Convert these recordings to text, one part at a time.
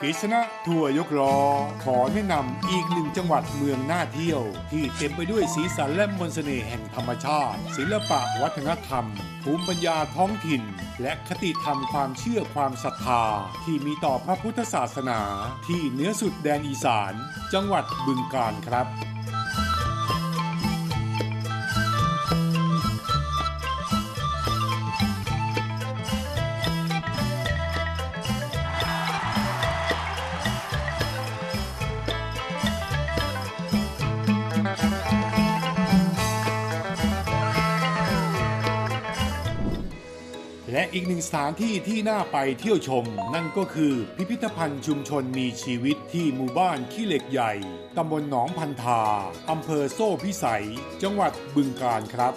กฤษณะทัวร์ยกล้อขอแนะนำอีกหนึ่งจังหวัดเมืองน่าเที่ยว ที่เต็มไปด้วยสีสันและมนต์เสน่ห์แห่งธรรมชาติ ศิลปะวัฒนธรรม ภูมิปัญญาท้องถิ่น และคติธรรมความเชื่อความศรัทธา ที่มีต่อพระพุทธศาสนา ที่เนื้อสุดแดนอีสาน จังหวัดบึงกาฬครับ อีกหนึ่งสถานที่ที่น่าไปเที่ยวชม นั่นก็คือพิพิธภัณฑ์ชุมชนมีชีวิตที่หมู่บ้านขี้เหล็กใหญ่ ตำบลหนองพันธาอำเภอโซ่พิสัย จังหวัดบึงกาฬครับ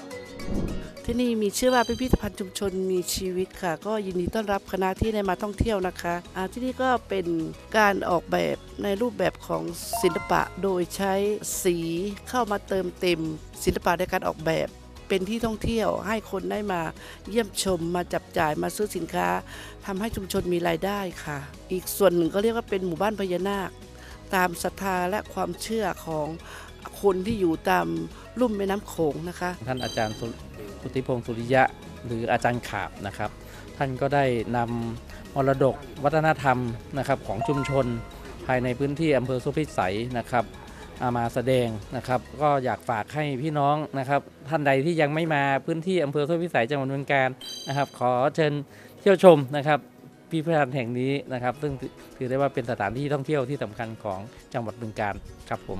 ที่นี่มีชื่อว่าพิพิธภัณฑ์ชุมชนมีชีวิตค่ะ ก็ยินดีต้อนรับคณะที่ได้มาท่องเที่ยวนะคะอ่าที่นี่ก็เป็นการออกแบบในรูปแบบของศิลปะ โดยใช้สีเข้ามาเติมเต็มศิลปะในการออกแบบ เป็นที่ท่องเที่ยวให้คนได้มาเยี่ยมชมมาจับจ่ายมาซื้อสินค้าทำให้ชุมชนมีรายได้ค่ะ อีกส่วนหนึ่งก็เรียกว่าเป็นหมู่บ้านพญานาค ตามศรัทธาและความเชื่อของคนที่อยู่ตามลุ่มแม่น้ำโขงนะคะ ท่านอาจารย์สุพุทธิพงศ์สุริยะ หรืออาจารย์ขาบนะครับ ท่านก็ได้นำมรดกวัฒนธรรมนะครับของชุมชนภายในพื้นที่อำเภอสุพิสัยนะครับ มาแสดงนะครับ ก็อยากฝากให้พี่น้องนะครับ ท่านใดที่ยังไม่มาพื้นที่อำเภอสุพิสัยจังหวัดบึงการนะครับ ขอเชิญเที่ยวชมนะครับพิพิธภัณฑ์แห่งนี้นะครับ ซึ่งถือได้ว่าเป็นสถานที่ท่องเที่ยวที่สำคัญของจังหวัดบึงการครับผม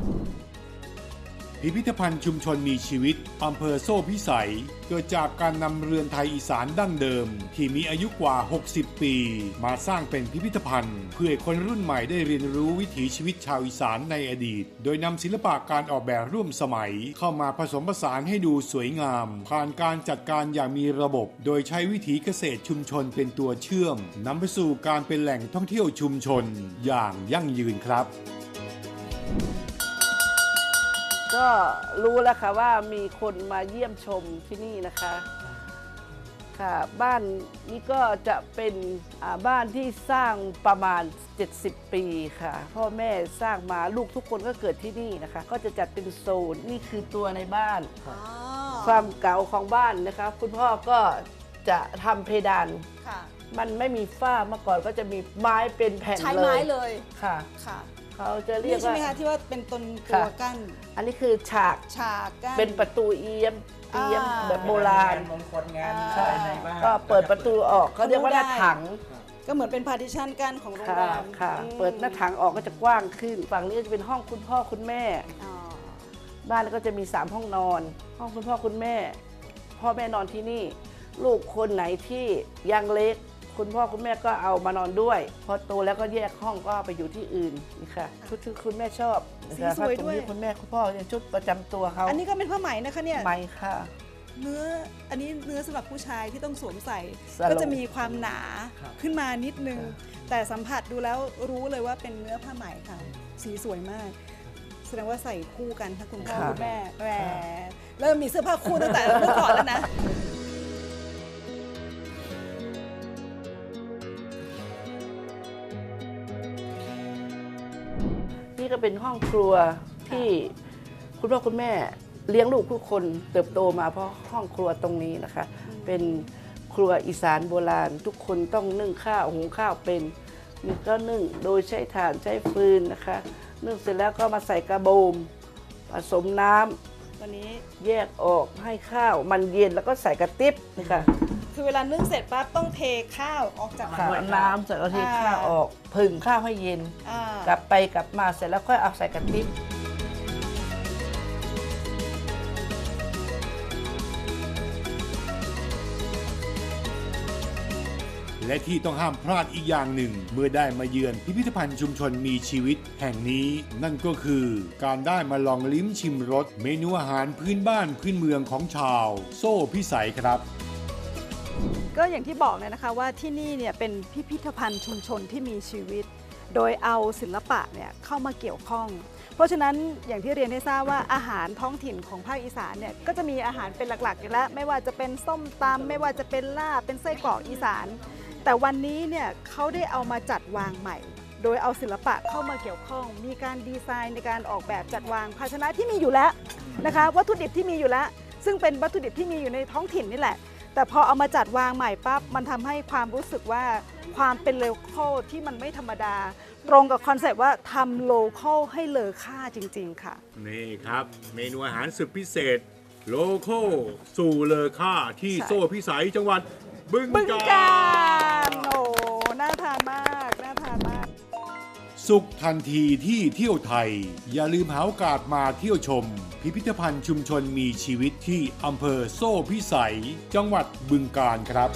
พิพิธภัณฑ์ชุมชนมีชีวิต อำเภอโซ่พิสัย เกิดจากการนำเรือนไทยอีสานดั้งเดิม ที่มีอายุกว่า 60 ปี มาสร้างเป็นพิพิธภัณฑ์ เพื่อให้คนรุ่นใหม่ได้เรียนรู้วิถีชีวิตชาวอีสานในอดีต โดยนำศิลปะการออกแบบร่วมสมัย เข้ามาผสมผสานให้ดูสวยงาม ผ่านการจัดการอย่างมีระบบ โดยใช้วิถีเกษตรชุมชนเป็นตัวเชื่อมนำไปสู่การเป็นแหล่งท่องเที่ยวชุมชน อย่างยั่งยืนครับ ก็รู้แล้วค่ะว่ามีคนมาเยี่ยมชมที่นี่นะคะค่ะบ้านนี้ก็จะเป็นอ่าบ้านที่สร้างประมาณ 70 ปีค่ะ พ่อแม่สร้างมาลูกทุกคนก็เกิดที่นี่นะคะ ก็จะจัดเป็นโซนนี่คือตัวในบ้านความเก่าของบ้านนะคะ คุณพ่อก็จะทำเพดานค่ะมันไม่มีฝ้าเมื่อก่อนก็จะมีไม้เป็นแผ่นใช้เลไม้ยเลยค่ะค่ะ เขาจะเรียนี่กใช่ว่า ไหมคะที่ว่าเป็นต้นตัค่ะวกั้นอันนี้คือฉากฉากกั้น เป็นประตูเอี้ยมเอี้ยมอ่าแบบโบราณมงคลงานใช่ภายในบ้านก็เปิดประตูออกเขาเรียกว่าหน้าถังก็เหมือนเป็นพาร์ติชันกั้นของโรงค่ะแรมค่ะ อืมเปิดหน้าถังออกก็จะกว้างขึ้น ฝั่งนี้ก็จะเป็นห้องคุณพ่อคุณแม่ อ๋อบ้านก็จะมี3ห้องนอน ห้องคุณพ่อคุณแม่ พ่อแม่นอนที่นี่ ลูกคนไหนที่ยังเล็ก คุณพ่อคุณแม่ก็เอามานอนด้วย พอโตแล้วก็แยกห้องก็ไปอยู่ที่อื่นนี่ค่ะชุดที่คุณแม่ชอบนะคะผ้าถุงที่คุณแม่คุณพ่อเป็นชุดประจำตัวเขาอันนี้ก็เป็นผ้าไหมนะคะเนี่ย ไหมค่ะ เนื้ออันนี้เนื้อสำหรับผู้ชายที่ต้องสวมใส่ สโลง ก็จะมีความหนาครับ ขึ้นมานิดนึงครับแต่สัมผัสดูแล้วรู้เลยว่าเป็นเนื้อผ้าไหมค่ะ สีสวยมาก แสดงว่าใส่คู่กันทั้งคุณพ่อคุณแม่แหมเริ่มมีเสื้อผ้าคู่ตั้งแต่เมื่อก่อนแล้วนะ นี่ก็เป็นห้องครัวที่คุณพ่อคุณแม่เลี้ยงลูกทุกคนเติบโตมาเพราะห้องครัวตรงนี้นะคะ เป็นครัวอีสานโบราณ ทุกคนต้องนึ่งข้าวหุงข้าวเป็นนี่ก็นึ่งโดยใช้ถ่านใช้ฟืนนะคะ นึ่งเสร็จแล้วก็มาใส่กระโบม ผสมน้ำตอนนี้แยกออกให้ข้าวมันเย็นแล้วก็ใส่กระติบนี่ค่ะ คือเวลานึ่งเสร็จปั๊บต้องเทข้าวออกจากค่ะถ้วยน้ำใส่กระเทีข้าวออกผึ่งข้าวให้เย็น อ่ากลับไปกลับมาเสร็จแล้วค่อยเอาใส่กระติบและที่ต้องห้ามพลาดอีกอย่างหนึ่ง เมื่อได้มาเยือนพิพิธภัณฑ์ชุมชนมีชีวิต แห่งนี้นั่นก็คือการได้มาลองลิ้มชิมรสเมนูอาหารพื้นบ้านพื้นเมืองของชาว โซ่พิสัยครับ ก็อย่างที่บอกเลยนะคะว่าที่นี่เนี่ยเป็นพิพิธภัณฑ์ชุมชนที่มีชีวิต โดยเอาศิลปะเนี่ยเข้ามาเกี่ยวข้อง เพราะฉะนั้นอย่างที่เรียนให้ทราบว่าอาหารท้องถิ่นของภาคอีสานเนี่ยก็จะมีอาหารเป็นหลักๆอยู่แล้วไม่ว่าจะเป็นส้มตำไม่ว่าจะเป็นลาบเป็นไส้กรอกอีสาน แต่วันนี้เนี่ยเขาได้เอามาจัดวางใหม่ โดยเอาศิลปะเข้ามาเกี่ยวข้อง มีการดีไซน์ในการออกแบบจัดวางภาชนะที่มีอยู่แล้วนะคะวัตถุดิบที่มีอยู่แล้ว ซึ่งเป็นวัตถุดิบที่มีอยู่ในท้องถิ่นนี่แหละ แต่พอเอามาจัดวางใหม่ปั๊บมันทำให้ความรู้สึกว่าความเป็นโลคอลที่มันไม่ธรรมดา ตรงกับคอนเซปต์ว่าทำโลคอลให้เลอค่าจริง ๆ ค่ะ นี่ครับ เมนูอาหารสุดพิเศษ โลโก้สู่เลอค่าที่ใช่โซ่พิสัยจังหวัดบึงบึงกาฬ สุขทันทีที่เที่ยวไทย อย่าลืมหาโอกาสมาเที่ยวชม พิพิธภัณฑ์ชุมชนมีชีวิตที่อำเภอโซ่พิสัย จังหวัดบึงกาฬครับ